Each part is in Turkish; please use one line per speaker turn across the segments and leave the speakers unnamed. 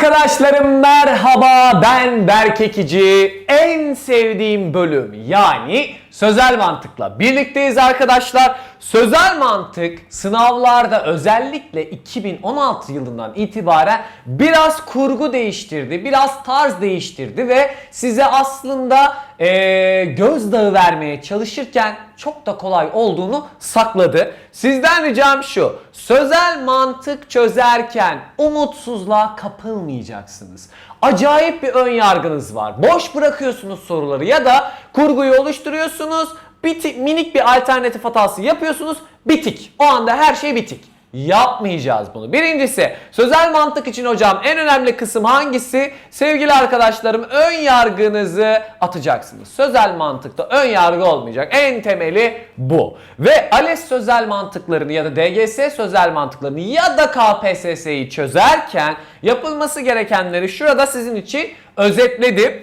Arkadaşlarım merhaba ben Berk Ekici. En sevdiğim bölüm yani sözel mantıkla birlikteyiz arkadaşlar. Sözel mantık sınavlarda özellikle 2016 yılından itibaren biraz kurgu değiştirdi, biraz tarz değiştirdi ve size aslında eee gözdağı vermeye çalışırken çok da kolay olduğunu sakladı. Sizden ricam şu. Sözel mantık çözerken umutsuzluğa kapılmayacaksınız. Acayip bir ön yargınız var. Boş bırakıyorsunuz soruları ya da kurguyu oluşturuyorsunuz. Bitik, minik bir alternatif hatası yapıyorsunuz. Bitik. O anda her şey bitik. Yapmayacağız bunu. Birincisi sözel mantık için hocam en önemli kısım hangisi? Sevgili arkadaşlarım ön yargınızı atacaksınız. Sözel mantıkta ön yargı olmayacak. En temeli bu. Ve ALES sözel mantıklarını ya da DGS sözel mantıklarını ya da KPSS'yi çözerken yapılması gerekenleri şurada sizin için özetledim.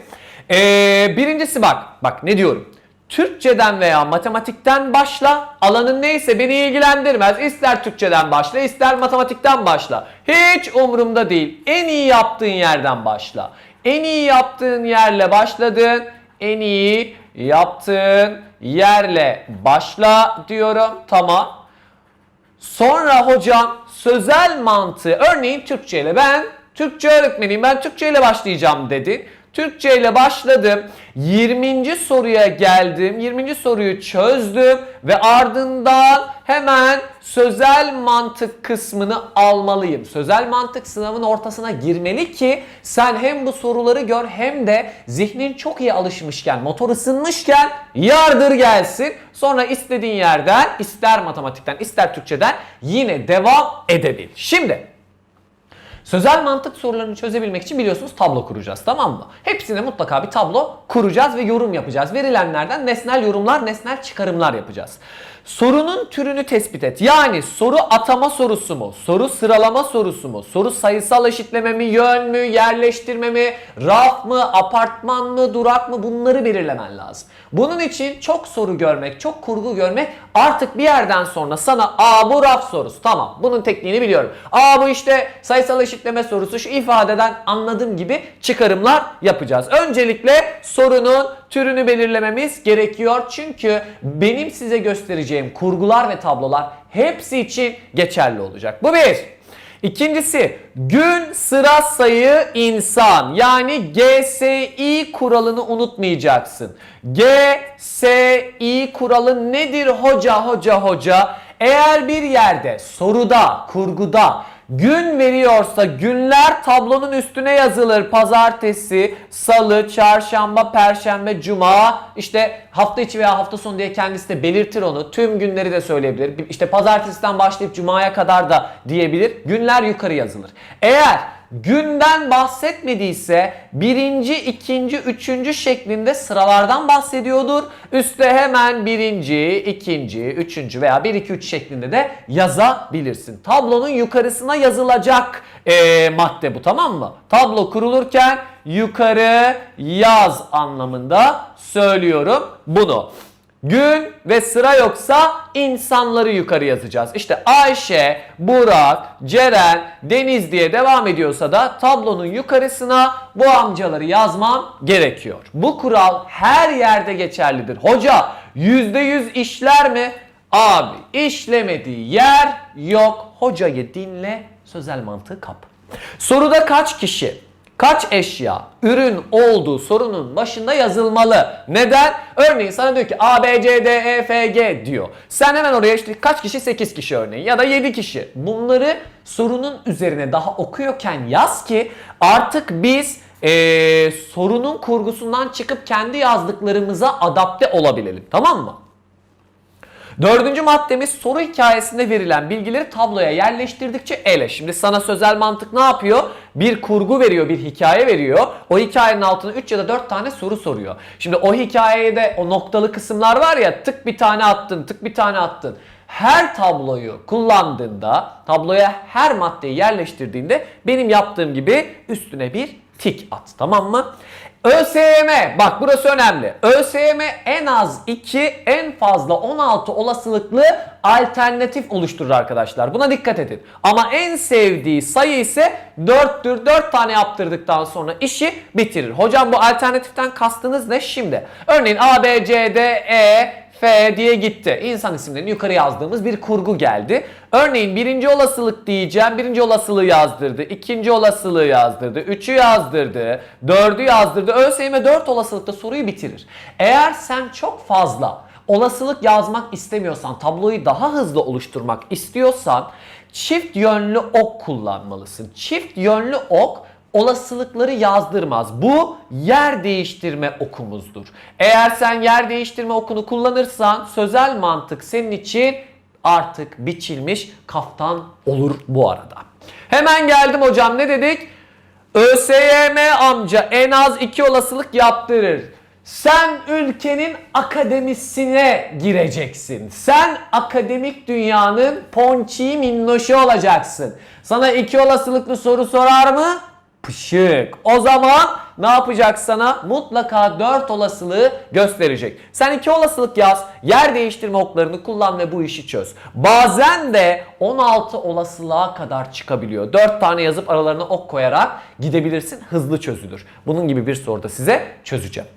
Ee, birincisi bak, bak ne diyorum. Türkçeden veya matematikten başla. Alanın neyse beni ilgilendirmez. İster Türkçeden başla, ister matematikten başla. Hiç umurumda değil. En iyi yaptığın yerden başla. En iyi yaptığın yerle başladın. En iyi yaptığın yerle başla diyorum. Tamam. Sonra hocam sözel mantığı örneğin Türkçe ile ben Türkçe öğretmeniyim ben Türkçe ile başlayacağım dedi. Türkçe ile başladım. 20. soruya geldim. 20. soruyu çözdüm ve ardından hemen sözel mantık kısmını almalıyım. Sözel mantık sınavın ortasına girmeli ki sen hem bu soruları gör hem de zihnin çok iyi alışmışken, motor ısınmışken yardır gelsin. Sonra istediğin yerden ister matematikten ister Türkçeden yine devam edebil. Şimdi Sözel mantık sorularını çözebilmek için biliyorsunuz tablo kuracağız tamam mı? Hepsine mutlaka bir tablo kuracağız ve yorum yapacağız. Verilenlerden nesnel yorumlar, nesnel çıkarımlar yapacağız. Sorunun türünü tespit et. Yani soru atama sorusu mu? Soru sıralama sorusu mu? Soru sayısal eşitleme mi? Yön mü? Yerleştirme mi? Raf mı? Apartman mı? Durak mı? Bunları belirlemen lazım. Bunun için çok soru görmek, çok kurgu görmek artık bir yerden sonra sana aa bu raf sorusu tamam bunun tekniğini biliyorum. Aa bu işte sayısal eşitleme sorusu şu ifadeden anladığım gibi çıkarımlar yapacağız. Öncelikle sorunun türünü belirlememiz gerekiyor. Çünkü benim size göstereceğim kurgular ve tablolar hepsi için geçerli olacak. Bu bir. İkincisi gün sıra sayı insan yani GSI kuralını unutmayacaksın. GSI kuralı nedir hoca hoca hoca? Eğer bir yerde soruda, kurguda gün veriyorsa günler tablonun üstüne yazılır. Pazartesi, salı, çarşamba, perşembe, cuma. İşte hafta içi veya hafta sonu diye kendisi de belirtir onu. Tüm günleri de söyleyebilir. İşte pazartesiden başlayıp cumaya kadar da diyebilir. Günler yukarı yazılır. Eğer günden bahsetmediyse birinci, ikinci, üçüncü şeklinde sıralardan bahsediyordur. Üste hemen birinci, ikinci, üçüncü veya bir, iki, üç şeklinde de yazabilirsin. Tablonun yukarısına yazılacak eee, madde bu tamam mı? Tablo kurulurken yukarı yaz anlamında söylüyorum bunu. Gün ve sıra yoksa insanları yukarı yazacağız. İşte Ayşe, Burak, Ceren, Deniz diye devam ediyorsa da tablonun yukarısına bu amcaları yazmam gerekiyor. Bu kural her yerde geçerlidir. Hoca %100 işler mi? Abi işlemediği yer yok. Hocayı dinle, sözel mantığı kap. Soruda kaç kişi? Kaç eşya, ürün olduğu sorunun başında yazılmalı. Neden? Örneğin sana diyor ki A, B, C, D, E, F, G diyor. Sen hemen oraya işte kaç kişi? 8 kişi örneğin ya da 7 kişi. Bunları sorunun üzerine daha okuyorken yaz ki artık biz eee, sorunun kurgusundan çıkıp kendi yazdıklarımıza adapte olabilelim. Tamam mı? Dördüncü maddemiz soru hikayesinde verilen bilgileri tabloya yerleştirdikçe ele. Şimdi sana sözel mantık ne yapıyor? Bir kurgu veriyor, bir hikaye veriyor. O hikayenin altına 3 ya da 4 tane soru soruyor. Şimdi o hikayede o noktalı kısımlar var ya tık bir tane attın, tık bir tane attın. Her tabloyu kullandığında, tabloya her maddeyi yerleştirdiğinde benim yaptığım gibi üstüne bir tik at tamam mı? ÖSYM bak burası önemli. ÖSYM en az 2 en fazla 16 olasılıklı alternatif oluşturur arkadaşlar. Buna dikkat edin. Ama en sevdiği sayı ise 4'tür. 4 tane yaptırdıktan sonra işi bitirir. Hocam bu alternatiften kastınız ne şimdi? Örneğin A, B, C, D, E, F diye gitti. İnsan isimlerini yukarı yazdığımız bir kurgu geldi. Örneğin birinci olasılık diyeceğim. Birinci olasılığı yazdırdı. ikinci olasılığı yazdırdı. Üçü yazdırdı. Dördü yazdırdı. ÖSYM 4 olasılıkta soruyu bitirir. Eğer sen çok fazla olasılık yazmak istemiyorsan, tabloyu daha hızlı oluşturmak istiyorsan çift yönlü ok kullanmalısın. Çift yönlü ok olasılıkları yazdırmaz. Bu yer değiştirme okumuzdur. Eğer sen yer değiştirme okunu kullanırsan sözel mantık senin için artık biçilmiş kaftan olur bu arada. Hemen geldim hocam ne dedik? ÖSYM amca en az iki olasılık yaptırır. Sen ülkenin akademisine gireceksin. Sen akademik dünyanın ponçiği minnoşu olacaksın. Sana iki olasılıklı soru sorar mı? Pışık. O zaman ne yapacak sana? Mutlaka 4 olasılığı gösterecek. Sen 2 olasılık yaz, yer değiştirme oklarını kullan ve bu işi çöz. Bazen de 16 olasılığa kadar çıkabiliyor. 4 tane yazıp aralarına ok koyarak gidebilirsin. Hızlı çözülür. Bunun gibi bir soruda size çözeceğim.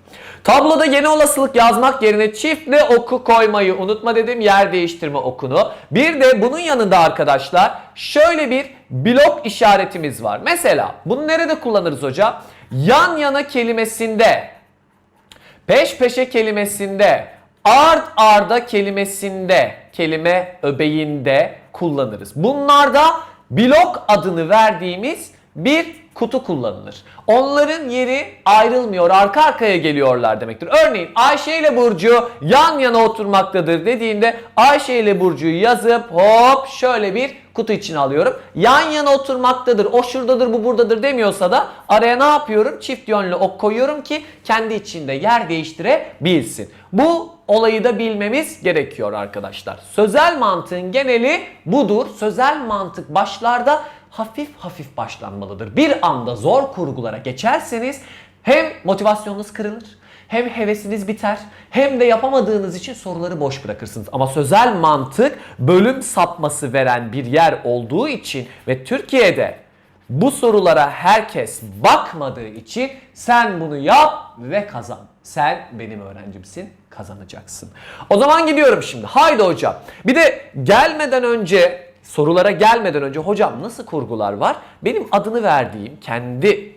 Tabloda yeni olasılık yazmak yerine çiftli oku koymayı unutma dedim yer değiştirme okunu. Bir de bunun yanında arkadaşlar şöyle bir blok işaretimiz var. Mesela bunu nerede kullanırız hocam? Yan yana kelimesinde, peş peşe kelimesinde, ard arda kelimesinde, kelime öbeğinde kullanırız. Bunlarda blok adını verdiğimiz bir kutu kullanılır. Onların yeri ayrılmıyor, arka arkaya geliyorlar demektir. Örneğin Ayşe ile Burcu yan yana oturmaktadır dediğinde Ayşe ile Burcu'yu yazıp hop şöyle bir kutu içine alıyorum. Yan yana oturmaktadır, o şuradadır, bu buradadır demiyorsa da araya ne yapıyorum? Çift yönlü ok koyuyorum ki kendi içinde yer değiştirebilsin. Bu olayı da bilmemiz gerekiyor arkadaşlar. Sözel mantığın geneli budur. Sözel mantık başlarda hafif hafif başlanmalıdır. Bir anda zor kurgulara geçerseniz hem motivasyonunuz kırılır, hem hevesiniz biter, hem de yapamadığınız için soruları boş bırakırsınız. Ama sözel mantık bölüm sapması veren bir yer olduğu için ve Türkiye'de bu sorulara herkes bakmadığı için sen bunu yap ve kazan. Sen benim öğrencimsin, kazanacaksın. O zaman gidiyorum şimdi. Haydi hocam. Bir de gelmeden önce sorulara gelmeden önce hocam nasıl kurgular var? Benim adını verdiğim kendi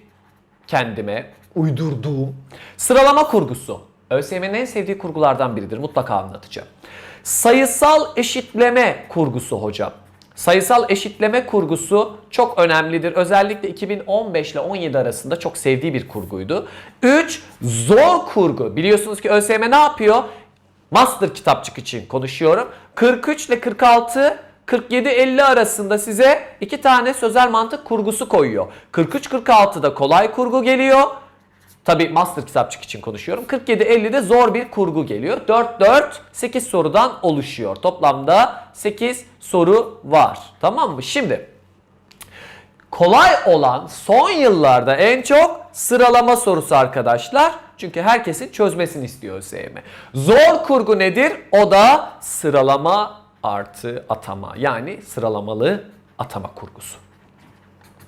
kendime uydurduğum sıralama kurgusu. ÖSYM'nin en sevdiği kurgulardan biridir. Mutlaka anlatacağım. Sayısal eşitleme kurgusu hocam. Sayısal eşitleme kurgusu çok önemlidir. Özellikle 2015 ile 17 arasında çok sevdiği bir kurguydu. 3. Zor kurgu. Biliyorsunuz ki ÖSYM ne yapıyor? Master kitapçık için konuşuyorum. 43 ile 46 47-50 arasında size iki tane sözel mantık kurgusu koyuyor. 43-46'da kolay kurgu geliyor. Tabi master kitapçık için konuşuyorum. 47-50'de zor bir kurgu geliyor. 4-4 8 sorudan oluşuyor. Toplamda 8 soru var. Tamam mı? Şimdi kolay olan son yıllarda en çok sıralama sorusu arkadaşlar. Çünkü herkesin çözmesini istiyor ÖSYM. Zor kurgu nedir? O da sıralama artı atama. Yani sıralamalı atama kurgusu.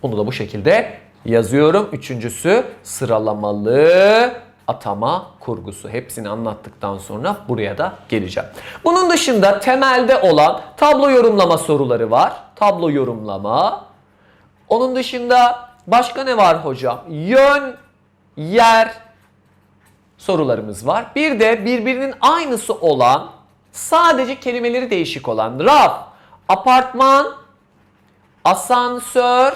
Bunu da bu şekilde yazıyorum. Üçüncüsü sıralamalı atama kurgusu. Hepsini anlattıktan sonra buraya da geleceğim. Bunun dışında temelde olan tablo yorumlama soruları var. Tablo yorumlama. Onun dışında başka ne var hocam? Yön, yer sorularımız var. Bir de birbirinin aynısı olan sadece kelimeleri değişik olan raf, apartman, asansör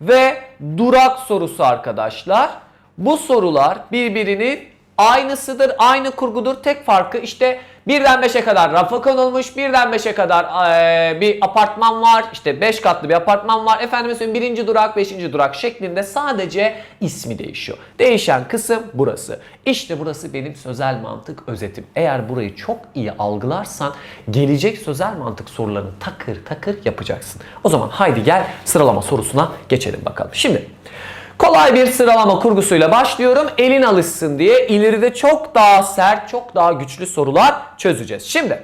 ve durak sorusu arkadaşlar. Bu sorular birbirinin aynısıdır, aynı kurgudur. Tek farkı işte birden 5'e kadar rafa konulmuş, birden 5'e kadar eee, bir apartman var. İşte 5 katlı bir apartman var. Efendime söyleyeyim birinci durak, beşinci durak şeklinde sadece ismi değişiyor. Değişen kısım burası. İşte burası benim sözel mantık özetim. Eğer burayı çok iyi algılarsan gelecek sözel mantık sorularını takır takır yapacaksın. O zaman haydi gel sıralama sorusuna geçelim bakalım. Şimdi Kolay bir sıralama kurgusuyla başlıyorum. Elin alışsın diye ileride çok daha sert, çok daha güçlü sorular çözeceğiz. Şimdi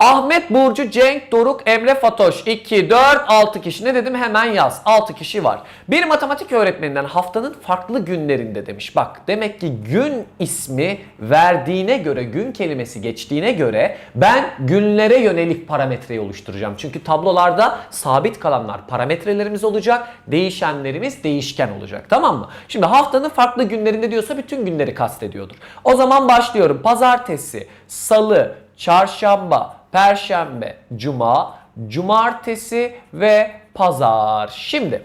Ahmet, Burcu, Cenk, Doruk, Emre, Fatoş 2, 4, 6 kişi. Ne dedim hemen yaz. 6 kişi var. Bir matematik öğretmeninden haftanın farklı günlerinde demiş. Bak demek ki gün ismi verdiğine göre, gün kelimesi geçtiğine göre ben günlere yönelik parametreyi oluşturacağım. Çünkü tablolarda sabit kalanlar parametrelerimiz olacak. Değişenlerimiz değişken olacak. Tamam mı? Şimdi haftanın farklı günlerinde diyorsa bütün günleri kastediyordur. O zaman başlıyorum. Pazartesi, salı, çarşamba, perşembe, cuma, cumartesi ve pazar. Şimdi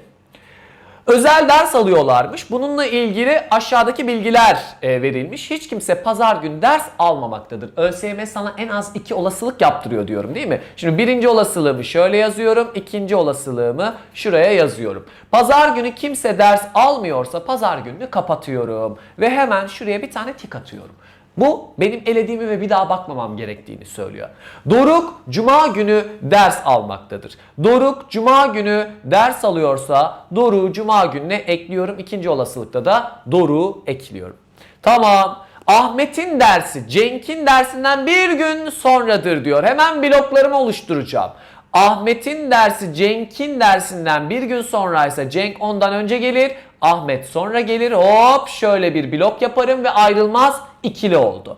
özel ders alıyorlarmış. Bununla ilgili aşağıdaki bilgiler e, verilmiş. Hiç kimse pazar günü ders almamaktadır. ÖSYM sana en az iki olasılık yaptırıyor diyorum değil mi? Şimdi birinci olasılığımı şöyle yazıyorum. ikinci olasılığımı şuraya yazıyorum. Pazar günü kimse ders almıyorsa pazar gününü kapatıyorum. Ve hemen şuraya bir tane tik atıyorum. Bu benim elediğimi ve bir daha bakmamam gerektiğini söylüyor. Doruk cuma günü ders almaktadır. Doruk cuma günü ders alıyorsa Doruk'u cuma gününe ekliyorum. İkinci olasılıkta da Doruk'u ekliyorum. Tamam. Ahmet'in dersi Cenk'in dersinden bir gün sonradır diyor. Hemen bloklarımı oluşturacağım. Ahmet'in dersi Cenk'in dersinden bir gün sonraysa Cenk ondan önce gelir. Ahmet sonra gelir. Hop şöyle bir blok yaparım ve ayrılmaz ikili oldu.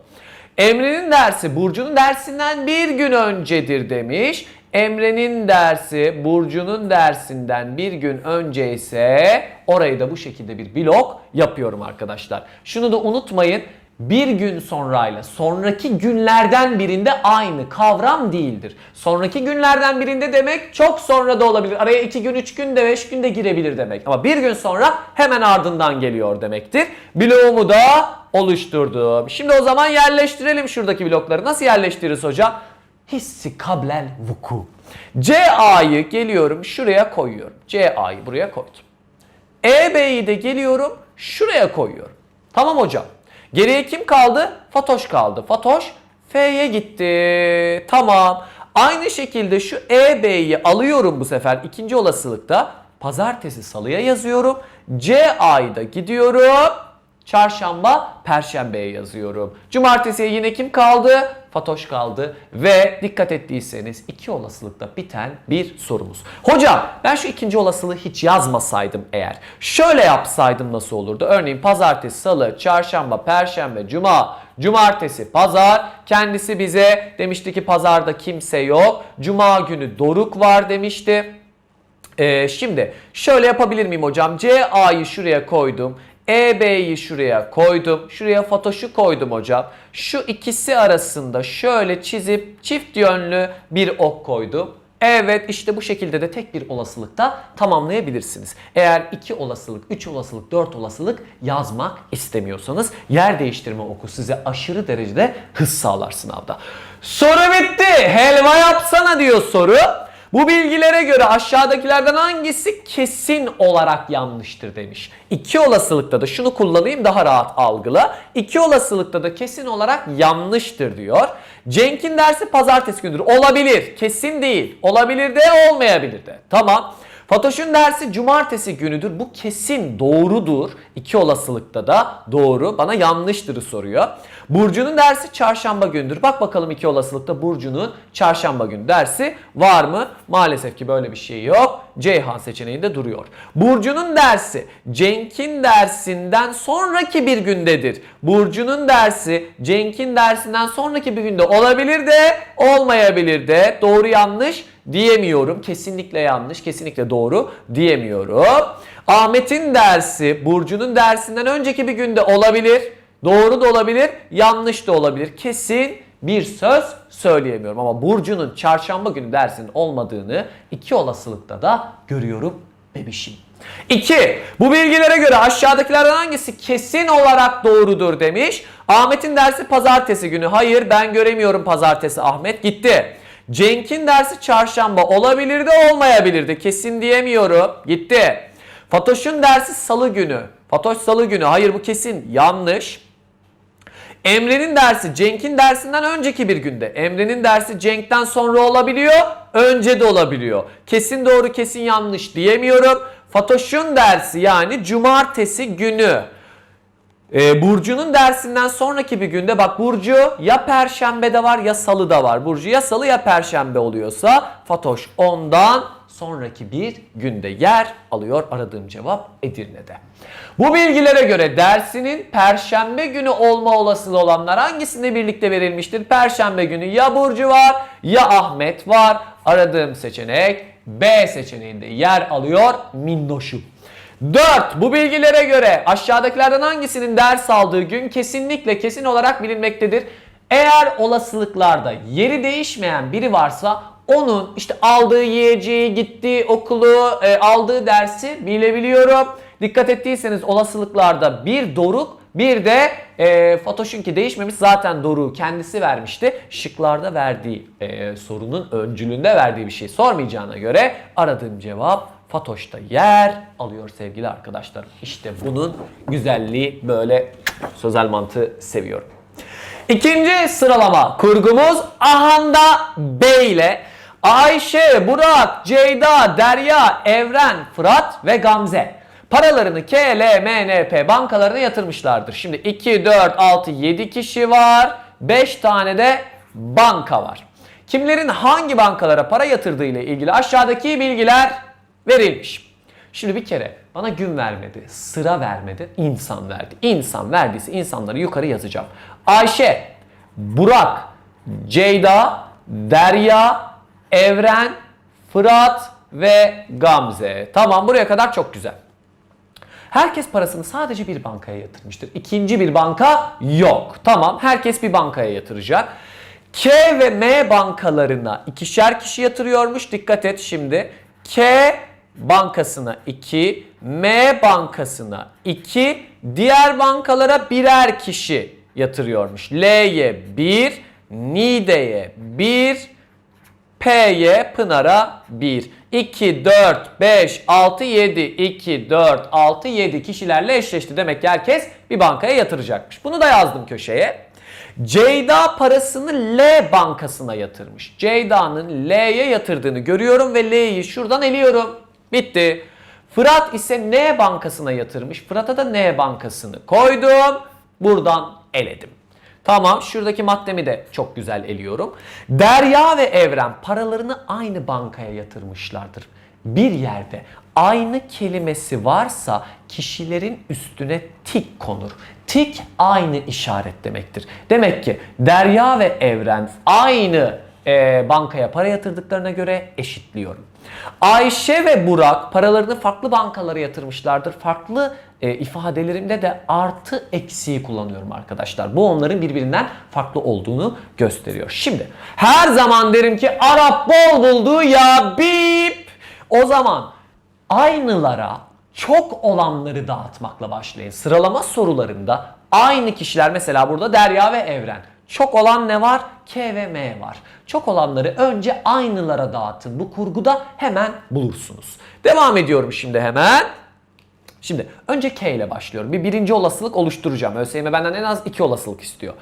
Emre'nin dersi Burcu'nun dersinden bir gün öncedir demiş. Emre'nin dersi Burcu'nun dersinden bir gün önce ise orayı da bu şekilde bir blok yapıyorum arkadaşlar. Şunu da unutmayın. Bir gün sonrayla sonraki günlerden birinde aynı kavram değildir. Sonraki günlerden birinde demek çok sonra da olabilir. Araya 2 gün, 3 gün de 5 gün de girebilir demek. Ama bir gün sonra hemen ardından geliyor demektir. Bloğumu da oluşturdum. Şimdi o zaman yerleştirelim şuradaki blokları. Nasıl yerleştiririz hocam? Hissi kablel vuku. CA'yı geliyorum şuraya koyuyorum. CA'yı buraya koydum. EB'yi de geliyorum şuraya koyuyorum. Tamam hocam. Geriye kim kaldı? Fatoş kaldı. Fatoş F'ye gitti. Tamam. Aynı şekilde şu EB'yi alıyorum bu sefer ikinci olasılıkta. Pazartesi salıya yazıyorum. CA'yı da gidiyorum. Çarşamba, perşembeye yazıyorum. Cumartesiye yine kim kaldı? Fatoş kaldı ve dikkat ettiyseniz iki olasılıkta biten bir sorumuz. Hocam ben şu ikinci olasılığı hiç yazmasaydım eğer şöyle yapsaydım nasıl olurdu? Örneğin pazartesi, salı, çarşamba, perşembe, cuma, cumartesi, pazar. Kendisi bize demişti ki pazarda kimse yok. Cuma günü Doruk var demişti. Ee, şimdi şöyle yapabilir miyim hocam? CA'yı şuraya koydum. EB'yi şuraya koydum. Şuraya Fatoş'u koydum hocam. Şu ikisi arasında şöyle çizip çift yönlü bir ok koydum. Evet işte bu şekilde de tek bir olasılıkta tamamlayabilirsiniz. Eğer 2 olasılık, 3 olasılık, 4 olasılık yazmak istemiyorsanız yer değiştirme oku size aşırı derecede hız sağlar sınavda. Soru bitti. Helva yapsana diyor soru. Bu bilgilere göre aşağıdakilerden hangisi kesin olarak yanlıştır demiş. İki olasılıkta da şunu kullanayım daha rahat algıla. İki olasılıkta da kesin olarak yanlıştır diyor. Cenk'in dersi pazartesi gündür. Olabilir. Kesin değil. Olabilir de olmayabilir de. Tamam. Fatoş'un dersi cumartesi günüdür. Bu kesin doğrudur. İki olasılıkta da doğru. Bana yanlıştırı soruyor. Burcu'nun dersi çarşamba gündür. Bak bakalım iki olasılıkta Burcu'nun çarşamba günü dersi var mı? Maalesef ki böyle bir şey yok. Ceyhan seçeneğinde duruyor. Burcu'nun dersi Cenk'in dersinden sonraki bir gündedir. Burcu'nun dersi Cenk'in dersinden sonraki bir günde olabilir de olmayabilir de. Doğru yanlış diyemiyorum. Kesinlikle yanlış, kesinlikle doğru diyemiyorum. Ahmet'in dersi Burcu'nun dersinden önceki bir günde olabilir. Doğru da olabilir, yanlış da olabilir. Kesin bir söz söyleyemiyorum ama Burcu'nun çarşamba günü dersinin olmadığını iki olasılıkta da görüyorum bebişim. 2. Bu bilgilere göre aşağıdakilerden hangisi kesin olarak doğrudur demiş. Ahmet'in dersi pazartesi günü. Hayır ben göremiyorum pazartesi Ahmet gitti. Cenk'in dersi çarşamba olabilir de olmayabilir de kesin diyemiyorum. Gitti. Fatoş'un dersi salı günü. Fatoş salı günü. Hayır bu kesin yanlış. Emre'nin dersi Cenk'in dersinden önceki bir günde. Emre'nin dersi Cenk'ten sonra olabiliyor, önce de olabiliyor. Kesin doğru, kesin yanlış diyemiyorum. Fatoş'un dersi yani cumartesi günü. Ee, Burcu'nun dersinden sonraki bir günde bak Burcu ya perşembede var ya salıda var. Burcu ya salı ya perşembe oluyorsa Fatoş ondan sonraki bir günde yer alıyor aradığım cevap Edirne'de. Bu bilgilere göre dersinin perşembe günü olma olasılığı olanlar hangisinde birlikte verilmiştir? Perşembe günü ya Burcu var ya Ahmet var. Aradığım seçenek B seçeneğinde yer alıyor minnoşum. 4. Bu bilgilere göre aşağıdakilerden hangisinin ders aldığı gün kesinlikle kesin olarak bilinmektedir. Eğer olasılıklarda yeri değişmeyen biri varsa onun işte aldığı yiyeceği, gittiği okulu, e, aldığı dersi bilebiliyorum. Dikkat ettiyseniz olasılıklarda bir doruk bir de e, Fatoş'unki değişmemiş zaten Doruk'u kendisi vermişti. Şıklarda verdiği e, sorunun öncülünde verdiği bir şey sormayacağına göre aradığım cevap Fatoş'ta yer alıyor sevgili arkadaşlarım. İşte bunun güzelliği böyle sözel mantığı seviyorum. İkinci sıralama kurgumuz Ahanda B ile Ayşe, Burak, Ceyda, Derya, Evren, Fırat ve Gamze paralarını K, L, M, N, P bankalarına yatırmışlardır. Şimdi 2, 4, 6, 7 kişi var. 5 tane de banka var. Kimlerin hangi bankalara para yatırdığı ile ilgili aşağıdaki bilgiler verilmiş. Şimdi bir kere bana gün vermedi, sıra vermedi, insan verdi. İnsan verdiyse insanları yukarı yazacağım. Ayşe, Burak, Ceyda, Derya, Evren, Fırat ve Gamze. Tamam buraya kadar çok güzel. Herkes parasını sadece bir bankaya yatırmıştır. İkinci bir banka yok. Tamam herkes bir bankaya yatıracak. K ve M bankalarına ikişer kişi yatırıyormuş. Dikkat et şimdi. K bankasına 2, M bankasına 2, diğer bankalara birer kişi yatırıyormuş. L'ye 1, Nide'ye 1, P'ye Pınar'a 1. 2, 4, 5, 6, 7, 2, 4, 6, 7 kişilerle eşleşti. Demek ki herkes bir bankaya yatıracakmış. Bunu da yazdım köşeye. Ceyda parasını L bankasına yatırmış. Ceyda'nın L'ye yatırdığını görüyorum ve L'yi şuradan eliyorum. Bitti. Fırat ise N bankasına yatırmış. Fırat'a da N bankasını koydum. Buradan eledim. Tamam şuradaki maddemi de çok güzel eliyorum. Derya ve Evren paralarını aynı bankaya yatırmışlardır. Bir yerde aynı kelimesi varsa kişilerin üstüne tik konur. Tik aynı işaret demektir. Demek ki Derya ve Evren aynı e, bankaya para yatırdıklarına göre eşitliyorum. Ayşe ve Burak paralarını farklı bankalara yatırmışlardır. Farklı e, ifadelerimde de artı eksiği kullanıyorum arkadaşlar. Bu onların birbirinden farklı olduğunu gösteriyor. Şimdi her zaman derim ki Arap bol buldu ya bip. O zaman aynılara çok olanları dağıtmakla başlayın. Sıralama sorularında aynı kişiler mesela burada Derya ve Evren. Çok olan ne var? K ve M var. Çok olanları önce aynılara dağıtın. Bu kurguda hemen bulursunuz. Devam ediyorum şimdi hemen. Şimdi önce K ile başlıyorum. Bir birinci olasılık oluşturacağım. ÖSYM benden en az iki olasılık istiyor.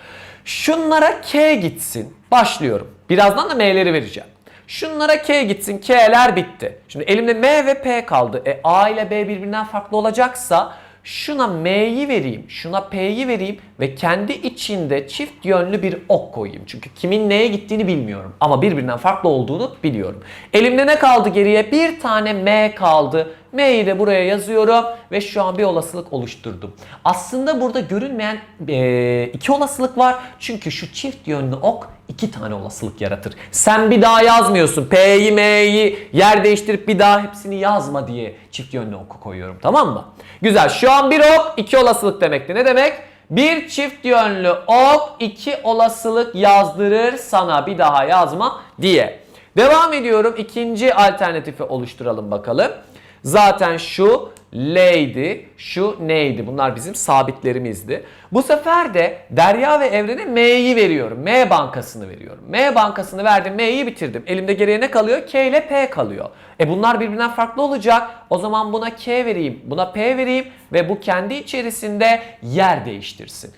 Şunlara K gitsin. Başlıyorum. Birazdan da M'leri vereceğim. Şunlara K gitsin. K'ler bitti. Şimdi elimde M ve P kaldı. E A ile B birbirinden farklı olacaksa şuna M'yi vereyim, şuna P'yi vereyim ve kendi içinde çift yönlü bir ok koyayım. Çünkü kimin neye gittiğini bilmiyorum ama birbirinden farklı olduğunu biliyorum. Elimde ne kaldı geriye? Bir tane M kaldı. M'yi de buraya yazıyorum ve şu an bir olasılık oluşturdum. Aslında burada görünmeyen e, iki olasılık var. Çünkü şu çift yönlü ok iki tane olasılık yaratır. Sen bir daha yazmıyorsun. P'yi, M'yi yer değiştirip bir daha hepsini yazma diye çift yönlü oku koyuyorum. Tamam mı? Güzel. Şu an bir ok iki olasılık demekti. Ne demek? Bir çift yönlü ok iki olasılık yazdırır sana bir daha yazma diye. Devam ediyorum. İkinci alternatifi oluşturalım bakalım. Zaten şu L'ydi, şu neydi? Bunlar bizim sabitlerimizdi. Bu sefer de Derya ve Evren'e M'yi veriyorum. M bankasını veriyorum. M bankasını verdim, M'yi bitirdim. Elimde geriye ne kalıyor? K ile P kalıyor. E bunlar birbirinden farklı olacak. O zaman buna K vereyim, buna P vereyim ve bu kendi içerisinde yer değiştirsin.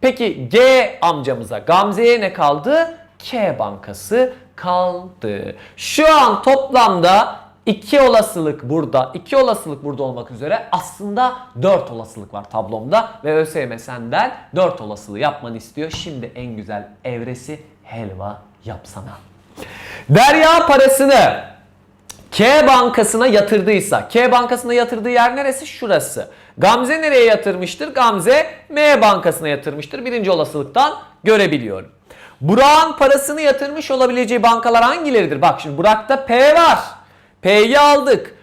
Peki G amcamıza Gamze'ye ne kaldı? K bankası kaldı. Şu an toplamda iki olasılık burada, iki olasılık burada olmak üzere aslında 4 olasılık var tablomda ve ÖSYM senden 4 olasılığı yapmanı istiyor. Şimdi en güzel evresi helva yapsana. Derya parasını K bankasına yatırdıysa, K bankasına yatırdığı yer neresi? Şurası. Gamze nereye yatırmıştır? Gamze M bankasına yatırmıştır. Birinci olasılıktan görebiliyorum. Burak'ın parasını yatırmış olabileceği bankalar hangileridir? Bak şimdi Burak'ta P var. P'yi aldık.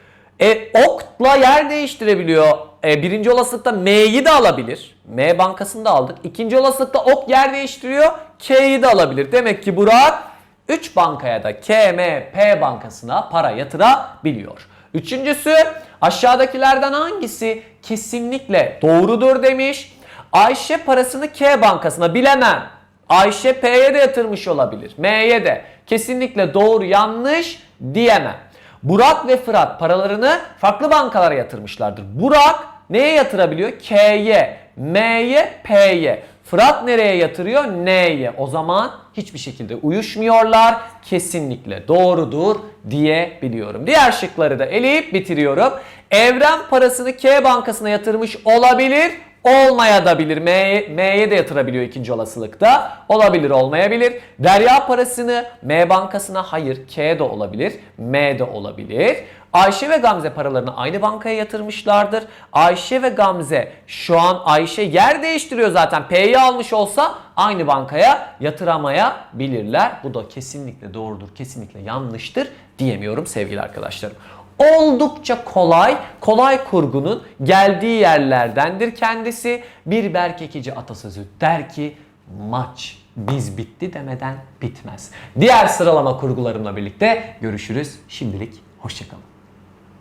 E, okla yer değiştirebiliyor. E, birinci olasılıkta M'yi de alabilir. M bankasını da aldık. İkinci olasılıkta ok yer değiştiriyor. K'yi de alabilir. Demek ki Burak 3 bankaya da KMP bankasına para yatırabiliyor. Üçüncüsü aşağıdakilerden hangisi kesinlikle doğrudur demiş. Ayşe parasını K bankasına bilemem. Ayşe P'ye de yatırmış olabilir. M'ye de. Kesinlikle doğru yanlış diyemem. Burak ve Fırat paralarını farklı bankalara yatırmışlardır. Burak neye yatırabiliyor? K'ye, M'ye, P'ye. Fırat nereye yatırıyor? N'ye. O zaman hiçbir şekilde uyuşmuyorlar. Kesinlikle doğrudur diyebiliyorum. Diğer şıkları da eleyip bitiriyorum. Evren parasını K bankasına yatırmış olabilir. Olmaya da bilir. M'ye, M'ye de yatırabiliyor ikinci olasılıkta. Olabilir olmayabilir. Derya parasını M bankasına hayır K de olabilir. M de olabilir. Ayşe ve Gamze paralarını aynı bankaya yatırmışlardır. Ayşe ve Gamze şu an Ayşe yer değiştiriyor zaten. P'yi almış olsa aynı bankaya yatıramayabilirler. Bu da kesinlikle doğrudur, kesinlikle yanlıştır diyemiyorum sevgili arkadaşlarım. Oldukça kolay, kolay kurgunun geldiği yerlerdendir kendisi. Bir berkekici atasözü der ki maç biz bitti demeden bitmez. Diğer sıralama kurgularımla birlikte görüşürüz. Şimdilik hoşçakalın.